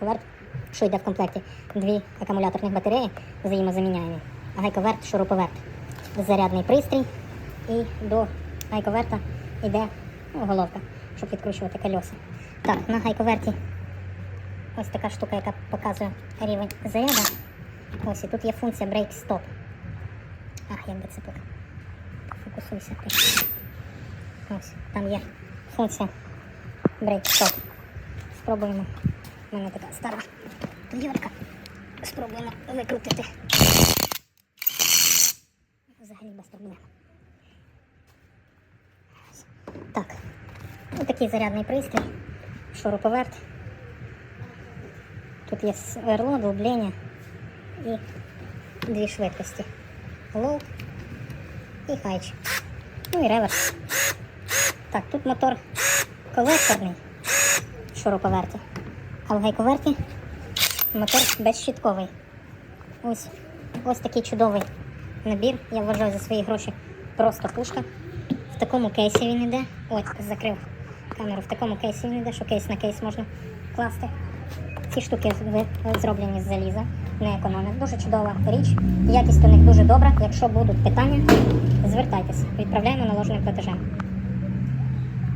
Гайковерт, що йде в комплекті, дві акумуляторних батареї взаємозаміняємі. Гайковерт, шуруповерт, зарядний пристрій. І до гайковерта йде ну, головка, щоб відкручувати кольоса. Так, на гайковерті ось така штука, яка показує рівень заряду. Ось і тут є функція Break Stop. Ах, як би це так. Фокусуйся. Ось, там є функція Break Stop. Спробуємо. У мене така стара Тойотка. Спробуємо викрутити. Взагалі без проблем. Так. Ось такий зарядний пристрій. Шуруповерт. Тут є сверло, дублення і дві швидкості. Low і хайч. Ну і реверс. Так, тут мотор колекторний шуруповерті, а в гайковерті мотор безщітковий. Ось, ось такий чудовий набір. Я вважаю за свої гроші просто пушка. В такому кейсі він іде. Ось, закрив камеру. В такому кейсі він іде, що кейс на кейс можна класти. Ці штуки зроблені з заліза, не економять. Дуже чудова річ. Якість у них дуже добра. Якщо будуть питання, звертайтеся. Відправляємо наложеним платежем.